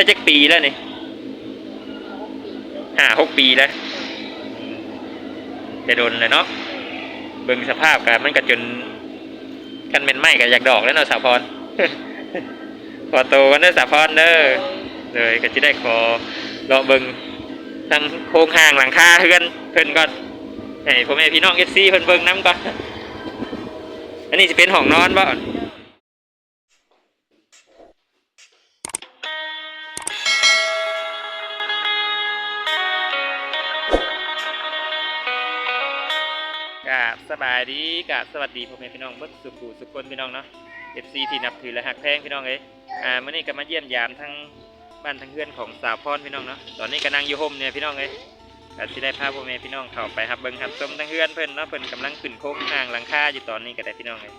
ได้จักปีแล้วนี่ห้าหกปีแล้วจะโดนเลยเนาะเบิ่งสภาพกันมันก็จนกันเป็นไหมกับอยากดอกแล้วเนาะสาวพรพอโตกันเด้อสาวพรเด้อเลยก็จะได้ขอรอเบิ่งทั้งโครงห่างหลังคาเพื่อนเพิ่นก็ให้พ่อแม่พี่น้องเอฟซีเพิ่นเบิ่งน้ำก่อนอันนี้จะเป็นห้องนอนบ่ กับสบายดีกับสวัสดีพ่อแม่พี่น้องเบิดสุขุสุขคนพี่น้องเนาะ FC ที่นับถือและหักแพงพี่น้องเอ้ยอ่ามื้อนี้ก็มาเยี่ยมยามทั้งบ้านทั้งเพื่อนของสาวพรพี่น้องเนาะตอนนี้ก็นั่งอยู่โฮมเนี่ยพี่น้องเอ้ยก็สิได้พาพ่อแม่พี่น้องเข้าไปรับเบิ่งรับชมทั้งเพื่อนเพิ่นเนาะเพิ่นกำลังขึ้นโค้งอ่างหลังคาอยู่ตอนนี้ก็ได้พี่น้องเอ้ย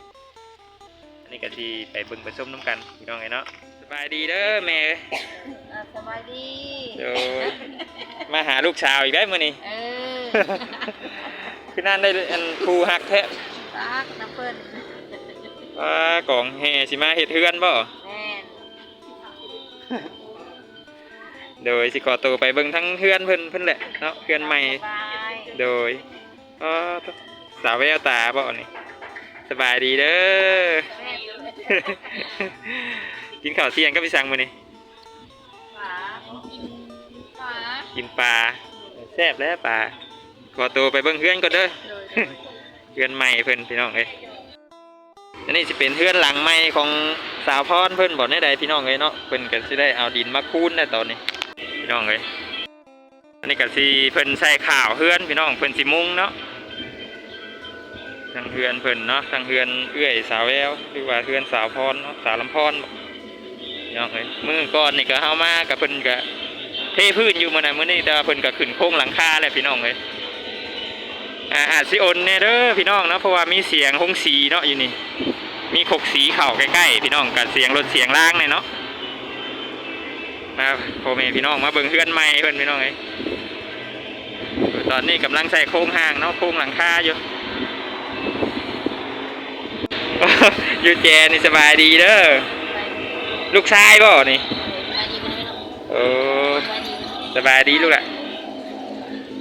อันนี้ก็สิไปเบิ่งไปชมน้ำกันพี่น้องเอ้ยเนาะสบายดีเด้อแม่เอ้ยอ่าสบายดีเดี๋ยวมาหาลูกสาวอีกได้วมื้อนี้ เออ คือนั่นได้อันครูหักแท้รักน้ำเพิ่นว่ากองแห่สิมาเฮ็ดเฮือนบ่ แม่นโดยสิขอตัวไปเบิ่งทั้งเฮือนเพิ่นเพิ่นแหละเนาะเฮือนใหม่ สบายโดยอ๋อสาวแววตาบ่นี่สบายดีเด้อ แม่นกินข้าวเที่ยงก็ไปสั่งมื้อนี้ฝาฝากินปลาแซ่บแล้วปลา ขอตัวไปเบิ่งเฮือนก่อนเด้อโดยเฮือนใหม่เพิ่นพี่น้องเอ้ยอันนี้สิเป็นเฮือนหลังใหม่ของสาวพรเพิ่นบ่ได้ใดพี่น้องเอ้ยเนาะเพิ่นก็สิได้เอาดินมาคูนได้ตอนนี้ พี่น้องเอ้ยอันนี้ก็สิเพิ่นใส่ข้าวเฮือนพี่น้องเพิ่นสิมุงเนาะทางเฮือนเพิ่นเนาะทางเฮือนเอื้อยสาวแววหรือว่าเฮือนสาวพรเนาะสาวลำพรพี่น้องเอ้ยมื้อก่อนนี่ก็เฮามากับเพิ่นก็เทพื้นอยู่มื้อนั้นมื้อนี้แต่ว่าเพิ่นก็ขึ้นโครงหลังคาแล้วพี่น้องเอ้ย อ่าอาจสิโอนแน่เด้อพี่น้องเนาะเพราะว่ามีเสียงหงสีเนาะอยู่นี่ มีขกสีเข่าใกล้ๆพี่น้องกับเสียงรถเสียงล่างเนี่ยเนาะมาพ่อแม่พี่น้องมาเบิ่งเฮือนใหม่เพิ่นพี่น้องเอ้ยตอนนี้กำลังใส่โครงห่างเนาะโครงหลังคาอยู่อยู่แจนี่สบายดีเด้อลูกชายบ่นี่สบายดีบ่ได้เนาะโอ้สบายดีสบายดีลูกอะ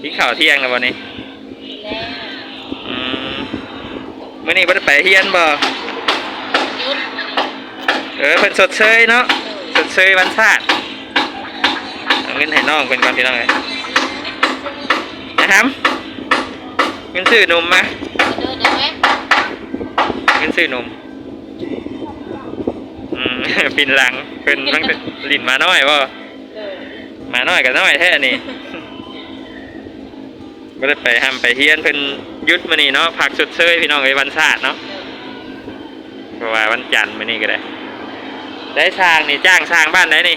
กินข้าวเที่ยงแล้ววันนี้ แล้ว อืม มื่อนี้บ่ได้ไปเฮียนบ่เออเพิ่นสดเชยเนาะสดเชยวันชาติเอาเงินให้น้องเพิ่นก่อนพี่น้องเอ้ยนะครับเงินซื้อนมมาเดินไหมเงินซื้อนมอืมปินหลังเพิ่นตั้งแต่ลิ้นมาน้อยบ่มาน้อยกับน้อยแท้นี่บ่ได้ไปห้ามไปเฮียนเพิ่น ยุดมื้อนี้เนาะพักสดเชยพี่น้องเอ้ยวันชาติเนาะเพราะว่าวันจันทร์มื้อนี้ก็ได้ ได้สร้างนี่จ้างสร้างบ้านไหนนี่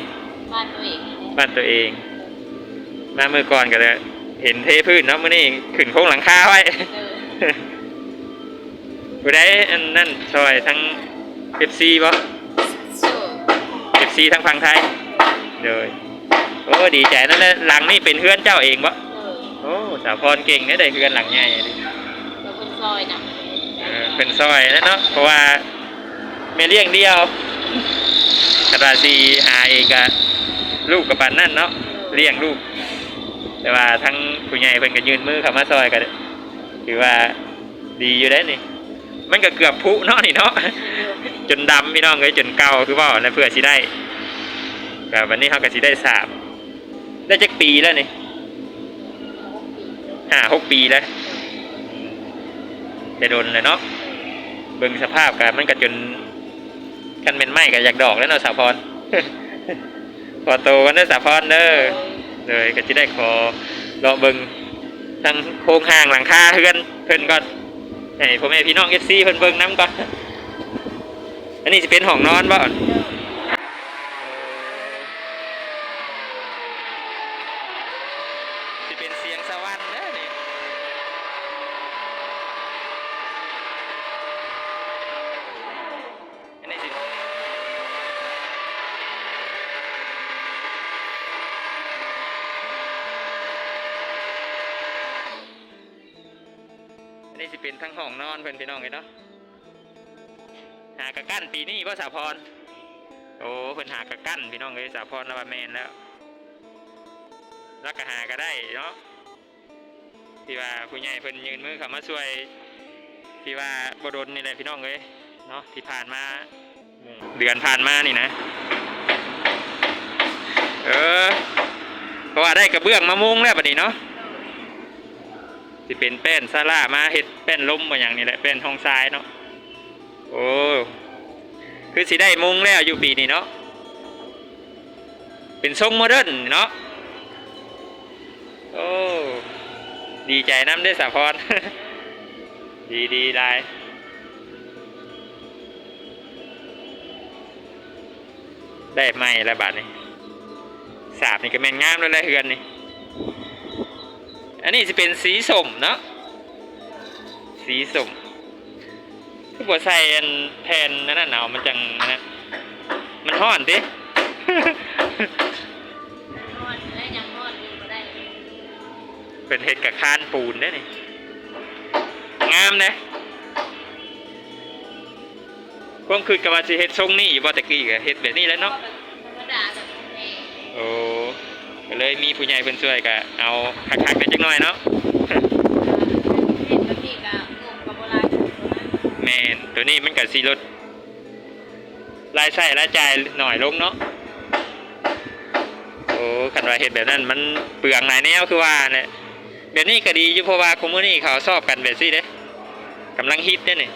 บ้านตัวเองนี่บ้านตัวเองมาเมื่อก่อนก็เลยเห็นเทพื้นเนาะมื้อนี้ขึ้นโครงหลังคาไว้เออผู้ใดอันนั่นซอยทั้ง FC บ่สู้ FC ทั้งฝั่งไทยเดยโอ้ดีใจนั่นแหละหลังนี่เป็นเฮือนเจ้าเองบ่เออโอ้สาวพรเก่งเนี่ยได้เฮือนหลังใหญ่ดิเราคน ซอยนะเออเป็นซอยแล้วเนาะเพราะว่าไม่เลี้ยงเดียวกระดาษีหาเองกะลูกกับปันนั่นเนาะเลี้ยงลูก แต่ว่าทั้งผู้ใหญ่เพิ่นก็ยืนมือเข้ามาซอยกันถือว่าดีอยู่ได้นี่ มันก็เกือบพุเนาะนี่เนาะจนดำพี่น้องเอ้ยจนเก่าคือว่าแล้วเพื่อสิได้แบบวันนี้เขาก็สิได้สามได้จักปีแล้วนี่ห้าหกปีแล้ว จะโดนเลยเนาะเบิ่งสภาพกันมันก็จนกันเป็นไหมกับอยากดอกแล้วเนาะสาวพรขอโตกันเด้อสาวพรเด้อเลยก็จะได้ขอรอเบิ่งทั้งโครงห่างหลังคาเพื่อนเพิ่อนก็ให้พ่อแม่พี่น้องเอฟซีเพิ่อนเบิ่งน้ำก่อนอันนี้จะเป็นห้องนอนบ่จะเป็นเสียงสวรรค์เด้อนี่อันนี้สิอั นี้สิเป็นทั้งห้องนอนเพิ่นพี่น้องเลยเนาะหากระกั้นปีนี้พ่อสาวพรโอ้เพิ่นหากระกั้นพี่น้องเอ้ยสาวพรแล้วว่าแม่นแล้วแล้วก็หาก็ได้เนาะที่ว่าผู้ใหญ่เพิ่นยืนมือเข้ามาช่วยที่ว่าบดนนี่แหละพี่น้องเอ้ยเนาะที่ผ่านมาเดือนผ่านมานี่นะ เออเพราะว่าได้กระเบื้องมามุงแล้วบัดนี้เนาะ ที่เป็นแป้นซาร่ามาเฮ็ดแป้นล้มมาอย่างนี้แหละแป้นห้องทรายเนาะโอ้คือสิได้มุงแล้วอยู่ปีนี้เนาะเป็นทรงโมเดิร์นเนาะโอ้ดีใจน้ำได้สาพรดีดีได้ได้ไหมละบาทนี่สาบนี่ก็แม่นงามแล้วแหละเฮือนนี่ อันนี้จะเป็นสีส้มเนาะสีส้มคือบัวใส่อันแทนนั่นนะหนาวมันจังอันนะมันห้อนดินอนและยังนอนอยู่ก็ได้เป็นเห็ดกับคานปูนได้อนี่งามนะความคือกับว่าสิเฮ็ดทรงนี่บ่ตะกี้ก็เฮ็ดแบบนี้แหล้วเนาะธรรมดาแบบแม่โอ้ ก็เลยมีผู้ใหญ่เพิ่นช่วยก็เอาคักๆกันจักหน่อยเนาะเห็นแบบนี้ก็งงกับโบราณอยู่นะแม่นตัวนี้มันก็สิลดรายใช้รายจ่ายหน่อยลงเนาะโอ้คันว่าเฮ็ดแบบนั้นมันเปลืองหลายแนวคือว่าเนี่ยแบบนี้ก็ดีอยู่เพราะว่าคุมื้อนี้เขาชอบกันแบบซี่เด้กำลังฮิตเด้นี่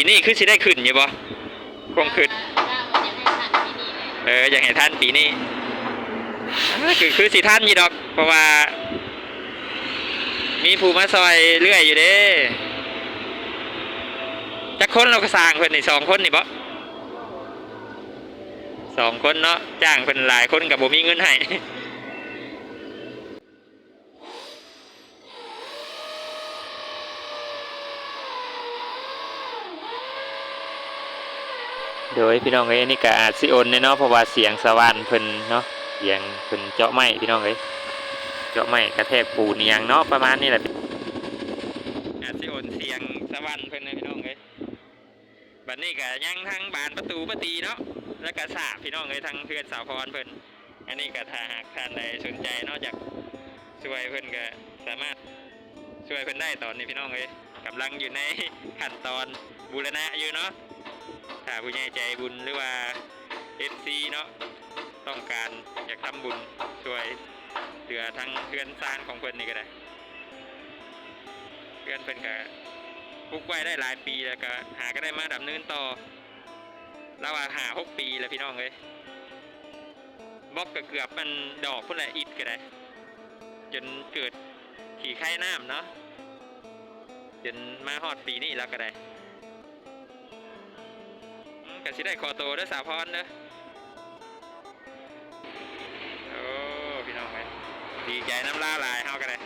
ปีนี้คือสิได้ขึ้นอยู่บ่คงขึ้นเอออยากให้ท่านปีนี้อ่คือคือสิท่านยี่ดอก เพราะว่า มีผู้มาซอยเรื่อยอยู่เด้จักคนเราก็สร้างเพิ่นนี่สองคนนี่บ่สองคนเนาะจ้างเพิ่นหลายคนกับบ่มีเงินให้ โดยพี่น้องเอ้ยนี่ก็อาจสิโอนเนาะเพราะว่าเสียงสวรรค์เพิ่นเนาะเสียงเพิ่นเจาะไม้พี่น้องเอ้ยเจาะไม้กระแทกปูนอหยังเนาะประมาณนี้แหละอาจสิโอนเสียงสวรรค์เพิ่นนะพี่น้องเอ้ยบัดนี้ก็ยังทั้งบานประตูประตีเนาะแล้วก็สาพี่น้องเอ้ยทั้งเพื่อนสาวพรเพิ่นอันนี้ก็ถ้าหากท่านใดสนใจเนาะอยากช่วยเพิ่นก็สามารถช่วยเพิ่นได้ตอนนี้พี่น้องเอ้ยกำลังอยู่ในขั้นตอนบูรณะอยู่เนาะ ถ้าผู้ใหญ่ใจบุญหรือว่าเอฟซีเนาะต้องการอยากทำบุญช่วยเหลือทั้งเพื่อนซานของเพื่อนนี่ก็ได้เพื่อนเพื่อนก็ปลูกไว้ได้หลายปีแล้วก็หาก็ได้มาดำเนินต่อแล้วว่าหาหกปีแล้วพี่น้องเลยบล็อกก็เกือบมันดอกพุ่นแหละอิดก็ได้ จนเกิดขี่ไข่น้ำเนาะจนมาฮอดปีนี้แล้วก็ได้ ก็สิได้ขอโตเด้อสาพรเด้อโอ้พี่น้องไปดีใจน้ำลาลายเฮาก็ได้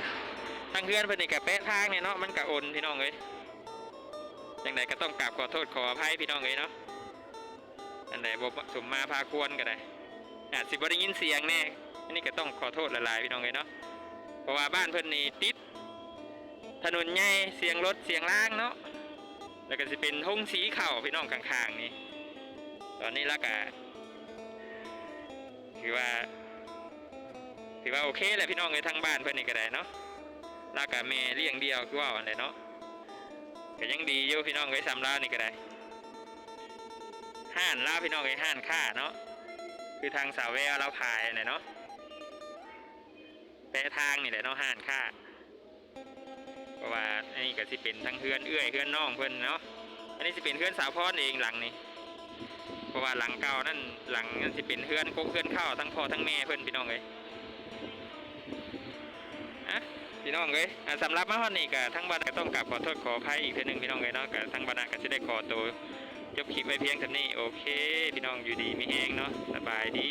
ทั้งเพื่อนเพิ่นนี่ก็เป๊ะทางเนี่ยเนาะมันก็โอนพี่น้องเอ้ยจังใดก็ต้องกราบขอโทษขออภัยพี่น้องเอ้ยเนาะอันใดบ่สมมาพาควรก็ได้อาจสิบ่ได้ยินเสียงแน่อันนี้ก็ต้องขอโทษหลายๆพี่น้องเอ้ยเนาะเพราะว่าบ้านเพิ่นนี่ติดถนนใหญ่เสียงรถเสียงล่างเนาะแล้วก็สิเป็นทงสีเข่าพี่น้องข้างๆนี่ ตอนนี้ละกะถือว่า ถือว่าโอเคแหละพี่น้องเลยทั้งบ้านเพื่อนนี่ก็ได้เนาะละกะแม่เลี้ยงเดียวคือว่าอันไหนเนาะก็ยังดีอยู่พี่น้องเลยสำลานี่ก็ได้ห้านลาพี่น้องเลยห้านค่าเนาะคือทางสาวแววเราขายอันไหนเนาะแปะทางนี่แหละเนาะห้านค่าเพราะว่าอันนี้ก็สิเป็นทั้งเพื่อนเอื้อยเพื่อนน้องเพื่อนเนาะอันนี้สิเป็นเพื่อนสาวพรเองหลังนี่ เพราะว่าหลังเก่านั่นหลังนั่นสิเป็นเพื่อนกกเพื่อนข้าวทั้งพ่อทั้งแม่เพื่อนพี่น้องเลยอะพี่น้องเลยสำหรับมาฮอนนี่ก็ทั้งบ้านก็ต้องกราบขอโทษขออภัยอีกเทีนึงพี่น้องเลยเนาะก็ทั้งบ้านก็จะได้ขอตัวจบคลิปไว้เพียงเท่านี้โอเค พี่น้องอยู่ดีไม่แห้งเนาะสบายดี